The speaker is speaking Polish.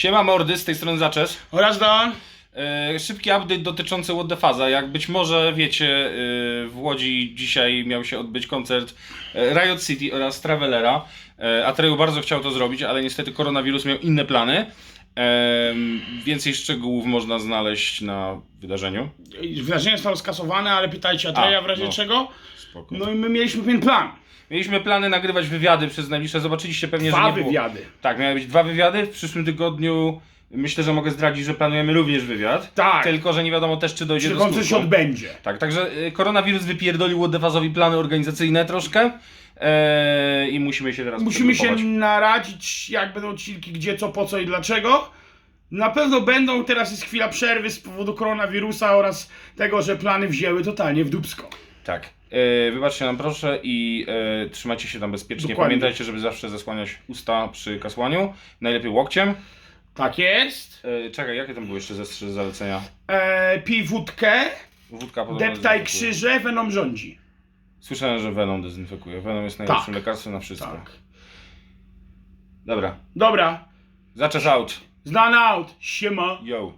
Siema mordy, z tej strony Zaczes. Oraz Don. E, szybki update dotyczący What the Faza. Jak być może wiecie, e, w Łodzi dzisiaj miał się odbyć koncert e, Riot City oraz Travelera. E, Atreju bardzo chciał to zrobić, ale niestety koronawirus miał inne plany. E, więcej szczegółów można znaleźć na wydarzeniu. Wydarzenie zostało skasowane, ale pytajcie Atreja A, w razie no. czego. Spoko. No i my mieliśmy pewien plan. Mieliśmy plany nagrywać wywiady przez najbliższe, zobaczyliście pewnie, że Dwa nie było. wywiady. Tak, miały być dwa wywiady. W przyszłym tygodniu myślę, że mogę zdradzić, że planujemy również wywiad. Tak. Tylko, że nie wiadomo też, czy dojdzie Czy do koncert się skutku. odbędzie. Tak, także y, koronawirus wypierdolił Łodefazowi plany organizacyjne troszkę e, i musimy się teraz Musimy się naradzić, jak będą odcinki, gdzie, co, po co i dlaczego. Na pewno będą, teraz jest chwila przerwy z powodu koronawirusa oraz tego, że plany wzięły totalnie w dupsko. Tak. E, wybaczcie nam proszę i e, trzymajcie się tam bezpiecznie. Dokładnie. Pamiętajcie, żeby zawsze zasłaniać usta przy kasłaniu. Najlepiej łokciem. Tak jest. E, czekaj, jakie tam były jeszcze ze trzy zalecenia? E, pij wódkę, Wódka podobno deptaj dezynfekuje. krzyże, Venom rządzi. Słyszałem, że Venom dezynfekuje. Venom jest najlepszym Tak. lekarstwem na wszystko. Tak. Dobra. Dobra. Zaczesz out. Zdan out. Siema. Yo.